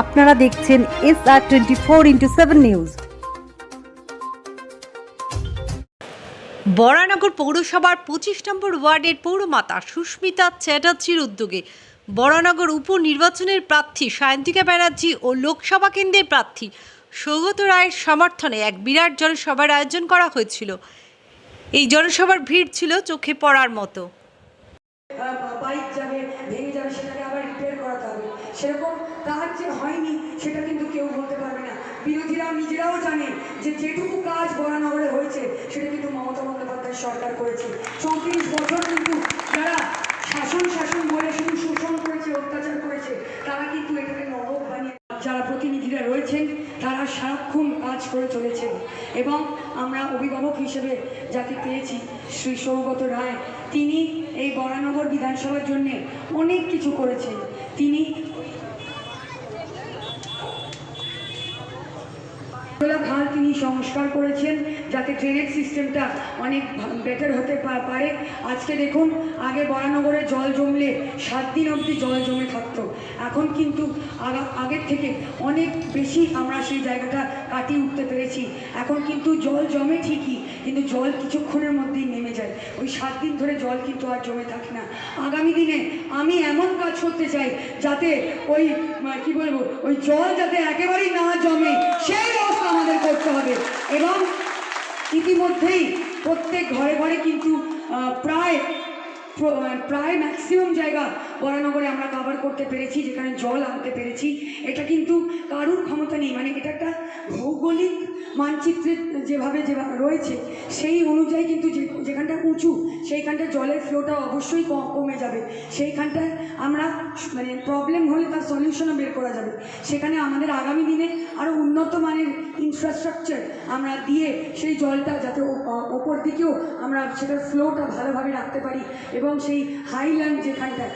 আপনারা দেখছেন S R twenty four into seven news Baranagar পৌরসভার পঁচিশ নম্বর ওয়ার্ডের পৌরমাতা সুস্মিতা চ্যাটার্জির উদ্যোগে বরানগর উপনির্বাচনের প্রার্থী সায়ন্তিকা ব্যানার্জি ও লোকসভা কেন্দ্রের প্রার্থী সৌগত রায়ের সমর্থনে এক বিরাট জনসভার আয়োজন করা হয়েছিল। এই জনসভার ভিড় ছিল চোখে পড়ার মতো। সেরকম কাজ যে হয়নি, সেটা কিন্তু কেউ বলতে পারবে না। বিরোধীরা নিজেরাও জানে যে যেটুকু কাজ বরানগরে হয়েছে, সেটা কিন্তু মমতা বন্দ্যোপাধ্যায় সরকার করেছে। চৌত্রিশ বছর কিন্তু যারা শাসন শাসন বলে শুধু শোষণ করেছে, অত্যাচার করেছে, তারা কিন্তু এটাকে নরক বানিয়ে যারা প্রতিনিধিরা রয়েছেন, তারা সারাক্ষণ কাজ করে চলেছেন। এবং আমরা অভিভাবক হিসেবে যাকে পেয়েছি, শ্রী সৌগত রায়, তিনি এই বরানগর বিধানসভার জন্য অনেক কিছু করেছেন। তিনি খোলা তিনি সংস্কার করেছেন যাতে ট্রেনের সিস্টেমটা অনেক বেটার হতে পারে। আজকে দেখুন, আগে বরানগরে জল জমলে, সাত দিন অবধি জল জমে থাকত। এখন কিন্তু আগা- আগের থেকে অনেক বেশি আমরা সেই জায়গাটা কাটিয়ে উঠতে পেরেছি। এখন কিন্তু জল জমে ঠিকই কিন্তু জল কিছুক্ষণের মধ্যেই নেমে যায়। ওই সাত দিন ধরে জল কিন্তু আর জমে থাকে না। আগামী দিনে আমি এমন কাজ করতে চাই যাতে ওই কি বলব, ওই জল যাতে একেবারেই না জমে, সেই ব্যবস্থা আমাদের করতে হবে। এবং ইতিমধ্যেই প্রত্যেক ঘরে ঘরে কিন্তু প্রায় প্রায় ম্যাক্সিমাম জায়গা বরানগরে আমরা কাভার করতে পেরেছি, যেখানে জল আনতে পেরেছি। এটা কিন্তু কারুর ক্ষমতা নেই। মানে এটা একটা ভৌগোলিক মানচিত্রে যেভাবে যেভাবে রয়েছে, সেই অনুযায়ী কিন্তু যে, যেখানটা উঁচু, সেইখানটা জলের ফ্লোটা অবশ্যই কমে যাবে। সেইখানটায় আমরা মানে প্রবলেম হলে তার সলিউশনও বের করা যাবে। সেখানে আমাদের আগামী দিনে আরও উন্নত মানের ইনফ্রাস্ট্রাকচার আমরা দিয়ে সেই জলটা যাতে ওপর দিকেও আমরা সেটার ফ্লোটা ভালোভাবে রাখতে পারি এবং সেই হাইল্যান্ড যেখানটা যেখানে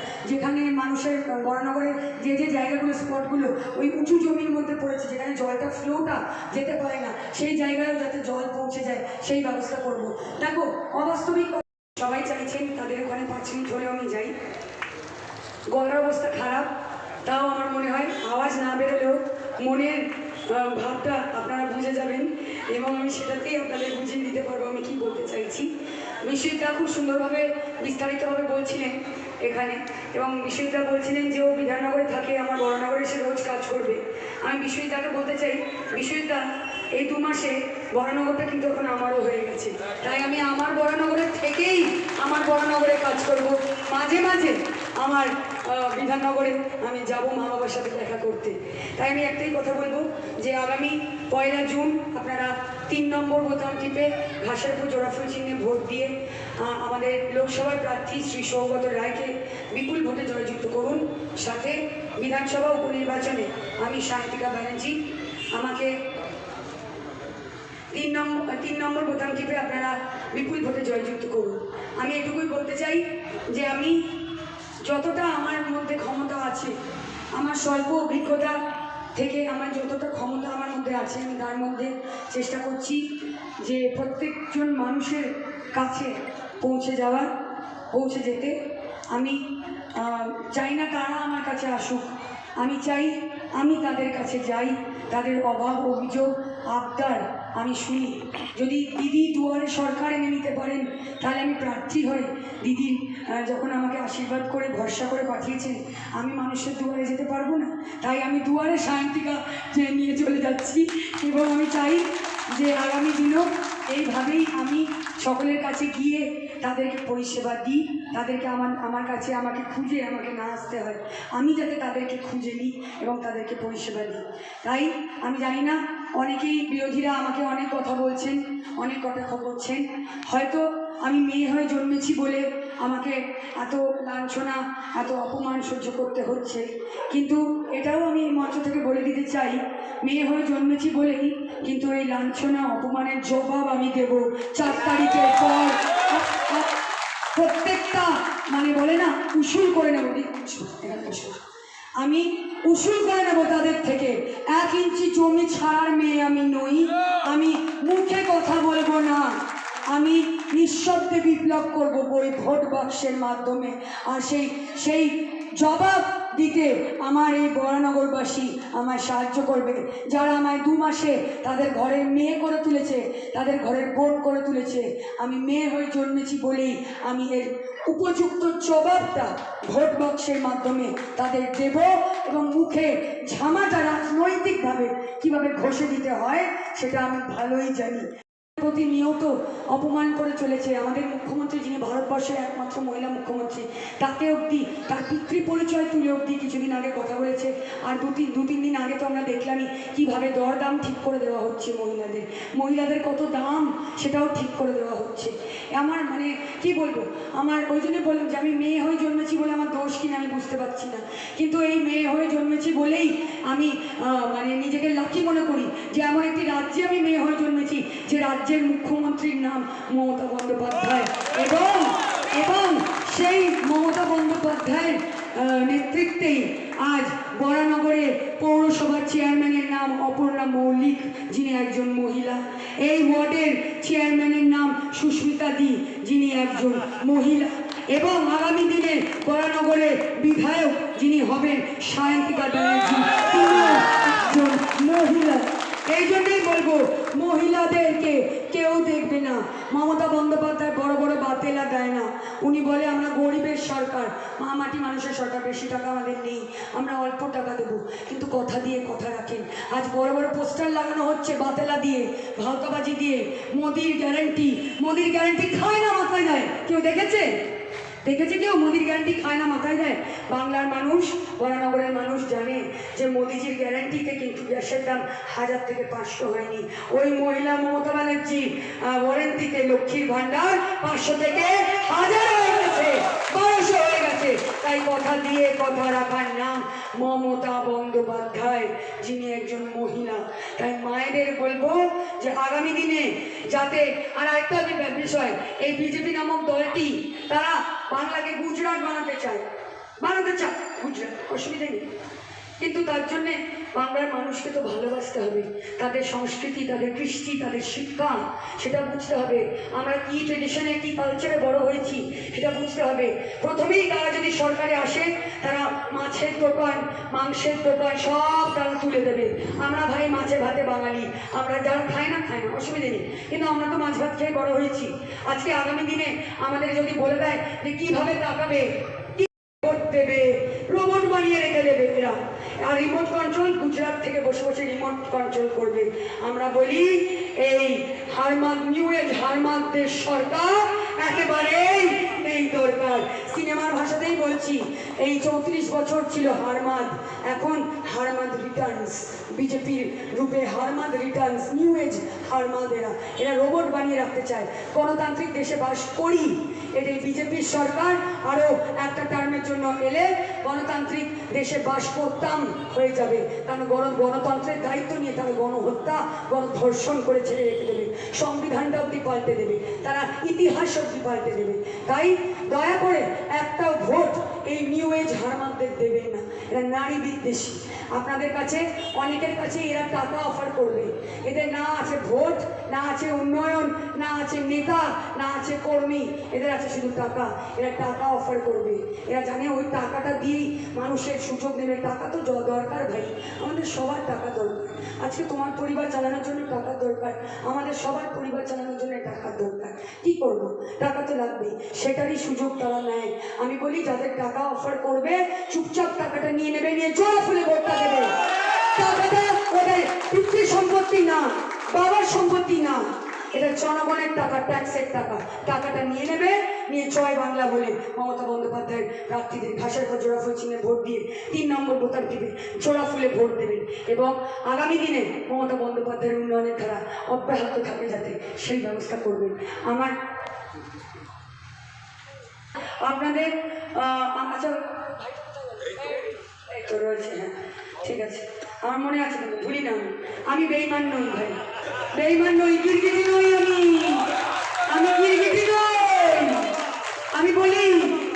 মানুষের বরানগরের যে যে জায়গাগুলো, স্পটগুলো, ওই উঁচু জমির মধ্যে পড়েছে, যেখানে জলটা ফ্লোটা যেতে পারে না, সেই জায়গায়ও যাতে জল পৌঁছে যায়, সেই ব্যবস্থা করব। দেখো, অবাস্তবিক সবাই চাইছেন, তাদের ওখানে পাঁচ মিনিট হলেও আমি যাই। গলার অবস্থা খারাপ, তাও আমার মনে হয়, আওয়াজ না বেরোলেও মনের ভাবটা আপনারা বুঝে যাবেন, এবং আমি সেটাতেই আপনাদের বুঝিয়ে দিতে পারব, আমি কি বলতে চাইছি। বিশ্বজিৎদা খুব সুন্দরভাবে বিস্তারিতভাবে বলছিলেন এখানে। এবং বিশ্বজিৎদা বলছিলেন যে, ও বিধাননগরে থাকে, আমার বড়নগরে সে রোজ কাজ করবে। আমি বিশ্বজিৎদাকে বলতে চাই বিশ্বজিৎদা এই দু মাসে বড়নগরটা কিন্তু এখন আমারও হয়ে গেছে। তাই আমি আমার বড়নগরের থেকেই আমার বড়নগরে কাজ করব। মাঝে মাঝে আমার বিধাননগরে আমি যাব মা বাবার সাথে দেখা করতে। তাই আমি একটাই কথা বলব যে আগামী পয়লা জুন আপনারা তিন নম্বর বোতাম টিপে ঘাসেরপুর জোড়াফুল চিহ্নে ভোট দিয়ে আমাদের লোকসভার প্রার্থী শ্রী সৌগত রায়কে বিপুল ভোটে জয়যুক্ত করুন। সাথে বিধানসভা উপনির্বাচনে আমি সায়ন্তিকা ব্যানার্জি, আমাকে তিন নম্বর তিন নম্বর বোতাম টিপে আপনারা বিপুল ভোটে জয়যুক্ত করুন। আমি এটুকুই বলতে চাই যে আমি যতটা আমার মধ্যে ক্ষমতা আছে, আমার স্বল্প অভিজ্ঞতা থেকে আমার যতটা ক্ষমতা আমার মধ্যে আছে, আমি তার মধ্যে চেষ্টা করছি যে প্রত্যেকজন মানুষের কাছে পৌঁছে যাওয়ার পৌঁছে যেতে। আমি চাই না তারা আমার কাছে আসুক। আমি চাই, আমি তাদের কাছে যাই, তাদের অভাব, অভিযোগ, আবদার আমি শুনি, যদি দিদি দুয়ারে সরকার এনে নিতে পারেন, তাহলে আমি প্রার্থী হয়ে দিদির যখন আমাকে আশীর্বাদ করে, ভরসা করে পাঠিয়েছেন, আমি মানুষের দুয়ারে যেতে পারব না? তাই আমি দুয়ারে সায়ন্তিকা নিয়ে চলে যাচ্ছি, এবং আমি চাই যে আগামী দিনেও এইভাবেই আমি সকলের কাছে গিয়ে তাদেরকে পরিষেবা দিই, তাদেরকে আমার আমার কাছে আমাকে খুঁজে, আমাকে না আসতে হয়। আমি যাতে তাদেরকে খুঁজে নিই এবং তাদেরকে পরিষেবা দিই। তাই আমি জানি না অনেকেই বিরোধীরা আমাকে অনেক কথা বলছেন, অনেক কথা করছেন হয়তো আমি মেয়ে হয়ে জন্মেছি বলে আমাকে এত লাঞ্ছনা, এত অপমান সহ্য করতে হচ্ছে। কিন্তু এটাও আমি মঞ্চ থেকে বলে দিতে চাই, মেয়ে হয়ে জন্মেছি বলেই কিন্তু এই লাঞ্ছনা, অপমানের জবাব আমি দেব চার তারিখের পর। প্রত্যেকটা মানে বলে না, উসুল করে নেব আমি উসুল করে নেব তাদের থেকে। এক ইঞ্চি জমি ছাড়ার মেয়ে আমি নই। আমি মুখে কথা বলব না। আমি নিঃশব্দে বিপ্লব করব বই ভোট বাক্সের মাধ্যমে। আর সেই সেই জবাব দিতে আমার এই বরানগরবাসী আমায় সাহায্য করবে। যারা আমায় দু মাসে তাদের ঘরের মেয়ে করে তুলেছে, তাদের ঘরের বোন করে তুলেছে, আমি মেয়ে হয়ে জন্মেছি বলেই আমি এর উপযুক্ত জবাবটা ভোট বক্সের মাধ্যমে তাদের দেব এবং মুখে ঝামাটা রাজনৈতিকভাবে কীভাবে ঘষে দিতে হয়, সেটা আমি ভালোই জানি। প্রতিনিয়ত অপমান করে চলেছে। আমাদের মুখ্যমন্ত্রী যিনি ভারতবর্ষের একমাত্র মহিলা মুখ্যমন্ত্রী, তাকে অবধি, তার পিতৃ পরিচয় তুলে অবধি কিছুদিন আগে কথা বলেছে। আর দু তিন দু তিন দিন আগে তো আমরা দেখলামই কীভাবে দরদাম ঠিক করে দেওয়া হচ্ছে মহিলাদের। মহিলাদের কত দাম সেটাও ঠিক করে দেওয়া হচ্ছে। আমার মানে কি বলব? আমার ওই জন্য বললাম যে, আমি মেয়ে হয়ে জন্মেছি বলে আমার দোষ কিনা আমি বুঝতে পারছি না। কিন্তু এই মেয়ে হয়ে জন্মেছি বলেই আমি মানে নিজেকে লাকি মনে করি যে, এমন একটি রাজ্যে আমি মেয়ে হয়ে জন্মেছি, যে রাজ্যের মুখ্যমন্ত্রীর নাম মমতা বন্দ্যোপাধ্যায়। এবং এবং সেই মমতা বন্দ্যোপাধ্যায়ের নেতৃত্বেই আজ বরানগরে পৌরসভার চেয়ারম্যানের নাম অপর্ণা মৌলিক, যিনি একজন মহিলা। এই ওয়ার্ডের চেয়ারম্যানের নাম সুস্মিতা দি, যিনি একজন মহিলা। এবং আগামী দিনে বরানগরের বিধায়ক যিনি হবেন সায়ন্তিকা ব্যানার্জি, তিনিও একজন মহিলা। এই জন্যই বলব, মহিলাদেরকে কেউ দেখবে না। মমতা বন্দ্যোপাধ্যায় বড় বড় বাতেলা দেয় না। উনি বলে, আমরা গরিবের সরকার মা মাটি মানুষের সরকার, বেশি টাকা আমাদের নেই, আমরা অল্প টাকা দেবো। কিন্তু কথা দিয়ে কথা রাখেন। আজ বড় বড় পোস্টার লাগানো হচ্ছে বাতেলা দিয়ে, ভাওতাবাজি দিয়ে, মোদির গ্যারেন্টি মোদির গ্যারেন্টি খায় না মাথায় দেয় কেউ দেখেছে? দেখেছে কেউ? মোদির গ্যারান্টি খায় না, মাথায় দেয়? বাংলার মানুষ, বরানগরের মানুষ জানে যে মোদিজির গ্যারান্টিতে কিন্তু গ্যাসের দাম হাজার থেকে পাঁচশো হয়নি। ওই মহিলা মমতা ব্যানার্জি ওয়ারেন্টিতে লক্ষ্মীর ভাণ্ডার পাঁচশো থেকে হাজার হয়ে গেছে। গেছে তাই কথা দিয়ে কথা রাখার নাম মমতা বন্দ্যোপাধ্যায়, যিনি একজন মহিলা। তাই মায়েদের বলব যে আগামী দিনে যাতে আর একটা বিষয়, এই বিজেপি নামক দলটি তারা বাংলাকে গুজরাট বানাতে চায়। বানাতে চায় গুজরাট, অসুবিধা নেই। কিন্তু তার জন্যে বাংলার মানুষকে তো ভালোবাসতে হবে। তাদের সংস্কৃতি, তাদের কৃষ্টি, তাদের শিক্ষা, সেটা বুঝতে হবে। আমরা কি ট্রেডিশনে কি কালচারে বড় হয়েছি, সেটা বুঝতে হবে। প্রথমেই তারা যদি সরকারে আসে, তারা মাছের দোকান, মাংসের দোকান সব তারা তুলে দেবে। আমরা ভাই মাছে ভাতে বাঙালি, আমরা যারা খায় না খায় না, অসুবিধা নেই। কিন্তু আমরা তো মাছ ভাত খেয়ে বড় হয়েছি। আজকে আগামী দিনে আমাদের যদি বলে দেয় যে কীভাবে তাকাবে, কি দেবে? রোবট বানিয়ে রেখে আর রিমোট কন্ট্রোল গুজরাট থেকে বসে বসে রিমোট কন্ট্রোল করবে। আমরা বলি, এই হারমাদ নিউ এজ হারমাদদের সরকার একেবারেই নেই দরকার সিনেমার ভাষাতেই বলছি, এই চৌত্রিশ বছর ছিল হারমাদ। এখন হারমাদ রিটার্নস বিজেপির রূপে হারমাদ রিটার্নস নিউ এজ হারমাদ এরা এরা রোবট বানিয়ে রাখতে চায়। গণতান্ত্রিক দেশে বাস করি। এটা এই বিজেপির সরকার। আরও একটা টার্মের জন্য এলে গণতান্ত্রিক দেশে বাস করতাম, হয়ে যাবে। কারণ গণ, গণতন্ত্রের দায়িত্ব নিয়ে তারা গণহত্যা, গণধর্ষণ করে ছেড়ে রেখে দেবে। সংবিধানটা অব্দি পাল্টে দেবে। তারা ইতিহাস অব্দি পাল্টে দেবে। তাই দয়া করে একটা ভোট এই নিউ এজ হারমানদের দেবেন না। এরা নারী বিদ্বেষী। আপনাদের কাছে, অনেকের কাছে এরা টাকা অফার করবে। এদের না আছে ভোট, না আছে উন্নয়ন, না আছে নেতা, না আছে কর্মী। এদের আছে শুধু টাকা। এরা টাকা অফার করবে। এরা জানে ওই টাকাটা দিয়েই মানুষের সুযোগ নেবে। টাকা তো দরকার ভাই। আমাদের সবার টাকা দরকার। আজকে তোমার পরিবার চালানোর জন্য টাকা দরকার। আমাদের সবার পরিবার চালানোর জন্য টাকা দরকার। কি করব? টাকা তো লাগবেই। সেটারই সুযোগ তারা নেয়। আমি বলি, যাদের টাকা অফার করবে, চুপচাপ টাকাটা নিয়ে নেবে, নিয়ে জোড়া ফুলে ভোটটা দেবে। টাকাটা ওদের পিতৃ সম্পত্তি না, বাবার সম্পত্তি না। এটা জনগণের টাকা ট্যাক্সের টাকা। টাকাটা নিয়ে নেবে, নিয়ে জয় বাংলা বলে মমতা বন্দ্যোপাধ্যায়ের প্রার্থীদের ঘাসের পর জোড়া ফুল চিহ্নে ভোট দিয়ে তিন নম্বর বোতাম দিবে জোড়া ফুলে ভোট দেবেন এবং আগামী দিনে মমতা বন্দ্যোপাধ্যায়ের উন্নয়নের ধারা অব্যাহত থাকে যাতে সেই ব্যবস্থা করবেন। আমার আপনাদের আচ্ছা। এই তো রয়েছে হ্যাঁ ঠিক আছে। আমার মনে আছে, কিন্তু ভুলি না আমি। বেইমান নই, ভাই। বেইমান নই, গিরগিটি নই আমি। আমি গিরগিটি নই। আমি বলি,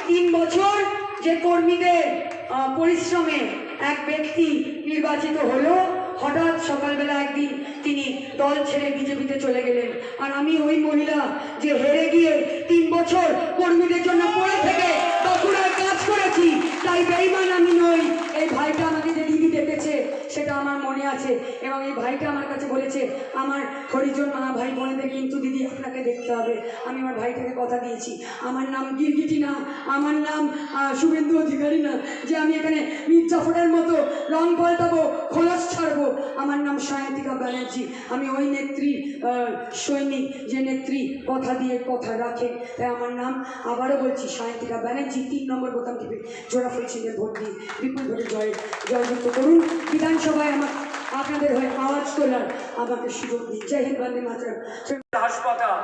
তিন বছর যে কর্মীদের পরিশ্রমে এক ব্যক্তি নির্বাচিত হলো হঠাৎ সকালবেলা একদিন তিনি দল ছেড়ে বিজেপিতে চলে গেলেন। আর আমি ওই মহিলা যে হেরে গিয়ে তিন বছর কর্মীদের জন্য পড়ে থেকে বাঁকুড়ায় কাজ করেছি, তাই বেইমান আমি নই। এই মনে আছে এবং এই ভাইটা আমার কাছে বলেছে, আমার হরিজন মা ভাই বোনেদের কিন্তু দিদি আপনাকে দেখতে হবে। আমি আমার ভাইটাকে কথা দিয়েছি। আমার নাম গিরগিটি না, আমার নাম শুভেন্দু অধিকারী না, যে আমি এখানে মির্জাফরের মতো রং পাল্টাবো, খোলস ছাড়বো। আমার নাম সায়ন্তিকা ব্যানার্জি। আমি ওই নেত্রী সৈনিক যে নেত্রী কথা দিয়ে কথা রাখে। তাই আমার নাম আবারও বলছি, সায়ন্তিকা ব্যানার্জি, তিন নম্বর বোতাম টিপে জোড়া ফুলছিলের ভোট দিয়ে বিপুল ভোটে জয়, জয়যুক্ত করুন। বিধানসভায় আমার আপনাদের হয়ে আওয়াজ তোলার আমাকে সুযোগ দিন। জয় হিন্দ, বন্দে মাতরম। হাসপাতাল।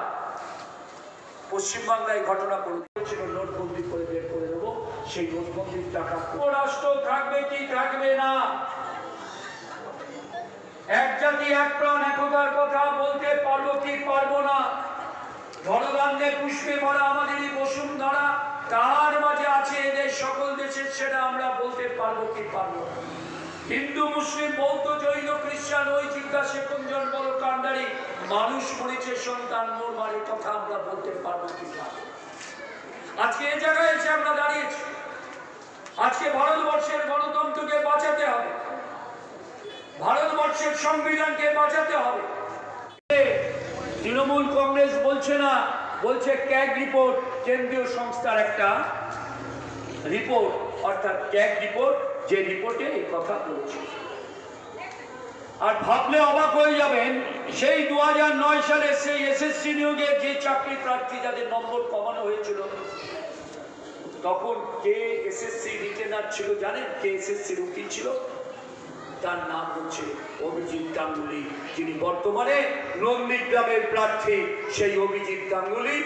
পশ্চিমবাংলায় ঘটনা করেছিল নোটবন্দি করে বের করে দেবো। সেই নোটবন্দির টাকা রাষ্ট্র থাকবে কি থাকবে না? এক জাতি, এক প্রাণ, একতার কথা বলতে পারব কি পারব না? ধনধান্যে পুষ্পে ভরা আমাদেরই বসুন্ধরা, তার মাঝে আছে এদের সকল দেশের সেটা আমরা বলতে পারব কি পারব না? হিন্দু, মুসলিম, বৌদ্ধ, জৈন, খ্রিস্টান ওই জিজ্ঞাসে কুঞ্জন বড় কান্ডারি মানুষ মরেছে, সন্তান মোর বাড়ির কথা আমরা বলতে পারব কি। আজকে এ জায়গায় এসে আমরা দাঁড়িয়েছি। আজকে ভারতবর্ষের গণতন্ত্রকে বাঁচাতে হবে। ভারতবর্ষের সংবিধানকে বাঁচাতে হবে। তৃণমূল কংগ্রেস বলছে না, বলছে ক্যাগ রিপোর্ট, কেন্দ্রীয় সংস্থার একটা রিপোর্ট, অর্থাৎ ক্যাগ রিপোর্ট যে রিপোর্টে এই কথা বলছে। আর ভাবলে অবাক হয়ে যাবেন, সেই দু নয় সালে সেই এসএসসি নিয়োগের যে চাকরি প্রার্থী যাদের নম্বর কমানো হয়েছিল, তখন কে এসএসসি রিটেনার ছিল জানেন? কে এসএসসি উকিল ছিল? তার নাম হচ্ছে অভিজিৎ গাঙ্গুলি। যিনি বর্তমানে নন্দীগ্রামের প্রার্থী, সেই অভিজিৎ গাঙ্গুলি।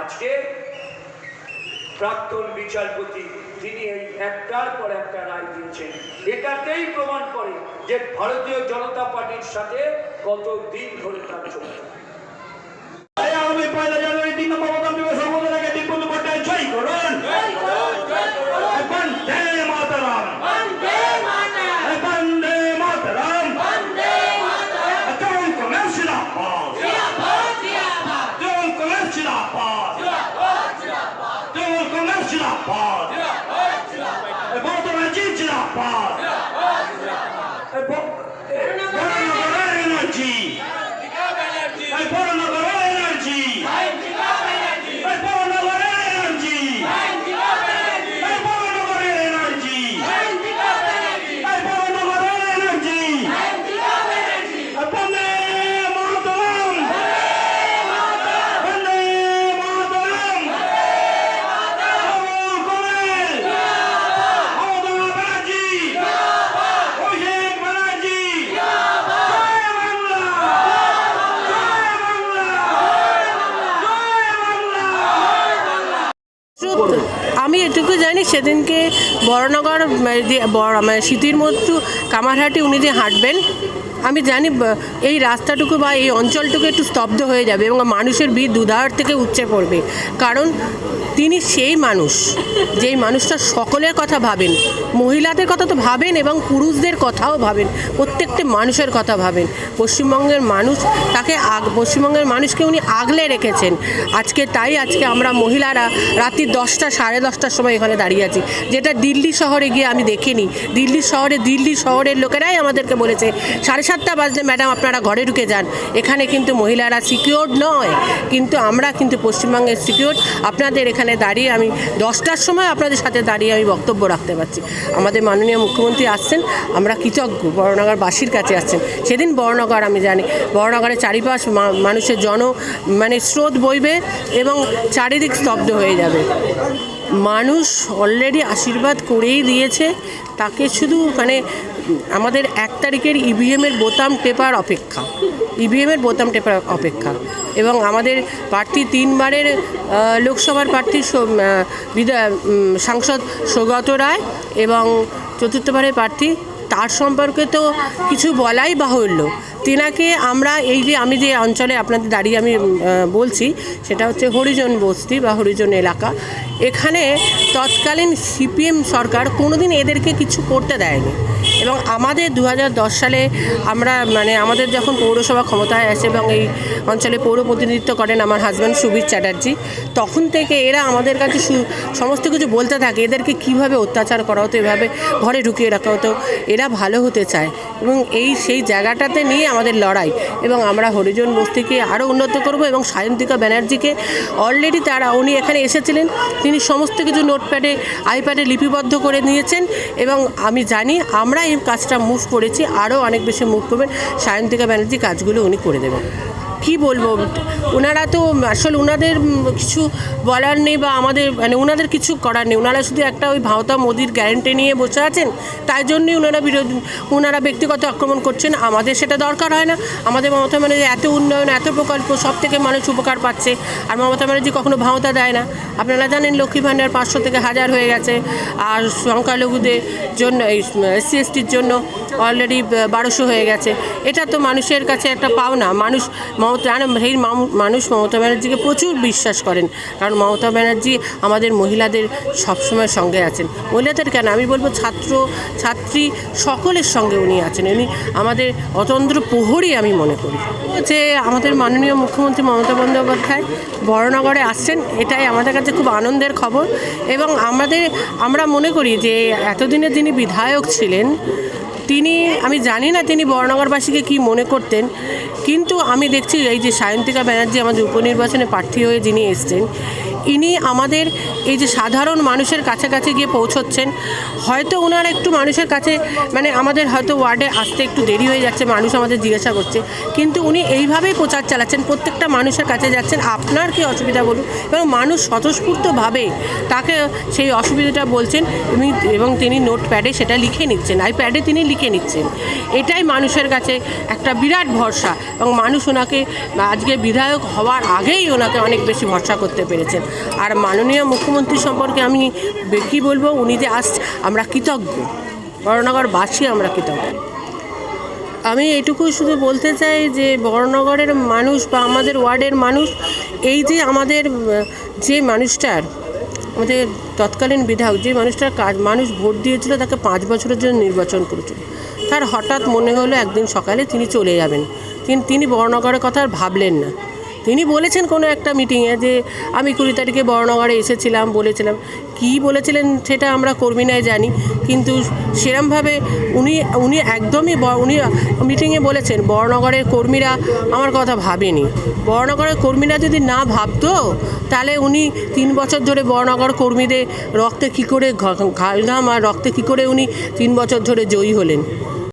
আজকে প্রাক্তন বিচারপতি তিনি এই একটার পর একটা রায় দিয়েছেন। এটাতেই প্রমাণ করে যে ভারতীয় জনতা পার্টির সাথে কত দিন ধরে তার চলছে। আগামী পয়লা জানুয়ারি তিন নম্বর সেদিনকে বড়নগর মানে যে মানে স্মৃতির মধ্যে কামারহাটি উনি যে হাঁটবেন, আমি জানি এই রাস্তাটুকু বা এই অঞ্চলটুকু একটু স্তব্ধ হয়ে যাবে এবং মানুষের ভিড় দুধার থেকে উপচে পড়বে। কারণ তিনি সেই মানুষ, যেই মানুষটা সকলের কথা ভাবেন, মহিলাদের কথা তো ভাবেন এবং পুরুষদের কথাও ভাবেন, প্রত্যেকটি মানুষের কথা ভাবেন। পশ্চিমবঙ্গের মানুষ তাকে আগ, পশ্চিমবঙ্গের মানুষকে উনি আগলে রেখেছেন। আজকে তাই আজকে আমরা মহিলারা রাত্রি দশটা, সাড়ে দশটার সময় এখানে দাঁড়িয়ে আছি, যেটা দিল্লি শহরে গিয়ে আমি দেখিনি। দিল্লি শহরে, দিল্লি শহরের লোকেরাই আমাদেরকে বলেছে, সাড়ে সাতটা বাজলে ম্যাডাম আপনারা ঘরে ঢুকে যান। এখানে কিন্তু মহিলারা সিকিওর্ড নয়, কিন্তু আমরা কিন্তু পশ্চিমবঙ্গের সিকিওর আপনাদের এখানে দাঁড়িয়ে আমি দশটার সময় আপনাদের সাথে দাঁড়িয়ে আমি বক্তব্য রাখতে পারছি। আমাদের মাননীয় মুখ্যমন্ত্রী আসছেন, আমরা কৃতজ্ঞ, বড়নগরবাসীর কাছে আসছেন। সেদিন বড়নগর, আমি জানি, বড়নগরের চারিপাশ মানুষের জন মানে স্রোত বইবে এবং চারিদিক স্তব্ধ হয়ে যাবে। মানুষ অলরেডি আশীর্বাদ করেই দিয়েছে। তাকে শুধু মানে আমাদের এক তারিখের ইভিএমের বোতাম টেপার অপেক্ষা। ইভিএমের বোতাম টেপার অপেক্ষা। এবং আমাদের প্রার্থী তিনবারের লোকসভার প্রার্থী বিধায় বিধা- সাংসদ সৌগত রায় এবং চতুর্থবারের প্রার্থী তার সম্পর্কে তো কিছু বলাই বাহুল্য। তেনাকে আমরা এই যে আমি যে অঞ্চলে আপনাদের দাঁড়িয়ে আমি বলছি, সেটা হচ্ছে হরিজন বস্তি বা হরিজন এলাকা। এখানে তৎকালীন সিপিএম সরকার কোনোদিন এদেরকে কিছু করতে দেয়নি। এবং আমাদের দু হাজার দশ সালে আমরা মানে আমাদের যখন পৌরসভা ক্ষমতায় আসে এবং এই অঞ্চলে পৌর প্রতিনিধিত্ব করেন আমার হাজব্যান্ড সুবীর চ্যাটার্জি, তখন থেকে এরা আমাদের কাছে সমস্ত কিছু বলতে থাকে, এদেরকে কীভাবে অত্যাচার করা হতো, এভাবে ঘরে ঢুকিয়ে রাখা হতো। এরা ভালো হতে চায় এবং এই সেই জায়গাটাতে নিয়ে আমাদের লড়াই এবং আমরা হরিজন বস্তিকে আরও উন্নত করব এবং সায়ন্তিকা ব্যানার্জিকে অলরেডি তারা, উনি এখানে এসেছিলেন। তিনি সমস্ত কিছু নোটপ্যাডে, আইপ্যাডে লিপিবদ্ধ করে নিয়েছেন এবং আমি জানি আমরা এই কাজটা মুভ করেছি, আরও অনেক বেশি মুভ করবেন। সায়ন্তিকা ব্যানার্জি কাজগুলো উনি করে দেবেন। কি বলব? ওনারা তো আসলে ওনাদের কিছু বলার নেই বা আমাদের মানে ওনাদের কিছু করার নেই। ওনারা শুধু একটা ওই ভাওতা মোদির গ্যারেন্টি নিয়ে বসে আছেন। তাই জন্যই ওনারা বিরোধী ওনারা ব্যক্তিগত আক্রমণ করছেন। আমাদের সেটা দরকার হয় না। আমাদের মমতা ব্যানার্জি এত উন্নয়ন, এত প্রকল্প সব থেকে মানুষ উপকার পাচ্ছে। আর মমতা ব্যানার্জি কখনো ভাওতা দেয় না। আপনারা জানেন লক্ষ্মী ভাণ্ডার পাঁচশো থেকে হাজার হয়ে গেছে। আর সংখ্যালঘুদের জন্য, এই এসসি, এসটির জন্য অলরেডি বারোশো হয়ে গেছে। এটা তো মানুষের কাছে একটা পাওনা। মানুষ মমতা আর এই মাম- মানুষ মমতা ব্যানার্জিকে প্রচুর বিশ্বাস করেন। কারণ মমতা ব্যানার্জি আমাদের মহিলাদের সবসময় সঙ্গে আছেন। মহিলাদের কেন? আমি বলব ছাত্র, ছাত্রী সকলের সঙ্গে উনি আছেন। উনি আমাদের অতন্ত্র প্রহরী আমি মনে করি। যে আমাদের মাননীয় মুখ্যমন্ত্রী মমতা বন্দ্যোপাধ্যায় বড়নগরে আসছেন, এটাই আমাদের কাছে খুব আনন্দের খবর। এবং আমাদের, আমরা মনে করি যে এতদিনে যিনি বিধায়ক ছিলেন তিনি, আমি জানি না তিনি বড়নগরবাসীকে কি মনে করতেন, কিন্তু আমি দেখছি এই যে সায়ন্তিকা ব্যানার্জি আমাদের উপনির্বাচনে প্রার্থী হয়ে যিনি এসছেন ইনি আমাদের এই যে সাধারণ মানুষের কাছাকাছি গিয়ে পৌঁছচ্ছেন, হয়তো ওনার একটু মানুষের কাছে মানে আমাদের হয়তো ওয়ার্ডে আসতে একটু দেরি হয়ে যাচ্ছে, মানুষ আমাদের জিজ্ঞাসা করছে, কিন্তু উনি এইভাবেই প্রচার চালাচ্ছেন, প্রত্যেকটা মানুষের কাছে যাচ্ছেন, আপনার কি অসুবিধা বলুন? এবং মানুষ স্বতঃস্ফূর্তভাবে তাকে সেই অসুবিধাটা বলছেন এবং তিনি নোট প্যাডে সেটা লিখে নিচ্ছেন, আইপ্যাডে তিনি লিখে নিচ্ছেন। এটাই মানুষের কাছে একটা বিরাট ভরসা, এবং মানুষ ওনাকে, আজকে বিধায়ক হওয়ার আগেই ওনাকে অনেক বেশি ভরসা করতে পেরেছেন। আর মাননীয় মুখ্যমন্ত্রী সম্পর্কে আমি কী বলব, উনি যে আস আমরা কৃতজ্ঞ। বড়নগরবাসী আমরা কৃতজ্ঞ। আমি এইটুকু শুধু বলতে চাই যে বড়নগরের মানুষ বা আমাদের ওয়ার্ডের মানুষ, এই যে আমাদের, যে মানুষটার, আমাদের তৎকালীন বিধায়ক, যে মানুষটার কাজ, মানুষ ভোট দিয়েছিল, তাকে পাঁচ বছরের জন্য নির্বাচন করেছিল। তার হঠাৎ মনে হলো একদিন সকালে তিনি চলে যাবেন। কিন্তু তিনি বর্ণগরের কথা আর ভাবলেন না। তিনি বলেছেন কোনো একটা মিটিংয়ে যে, আমি কুড়ি তারিখে বড়নগরে এসেছিলাম, বলেছিলাম। কী বলেছিলেন সেটা আমরা কর্মীরাই জানি, কিন্তু সেরমভাবে উনি উনি একদমই উনি মিটিংয়ে বলেছেন, বড়নগরের কর্মীরা আমার কথা ভাবেনি। বড়নগরের কর্মীরা যদি না ভাবতো, তাহলে উনি তিন বছর ধরে বড়নগর কর্মীদের রক্তে কী করে ঘালঘাম আর রক্তে কী করে উনি তিন বছর ধরে জয়ী হলেন?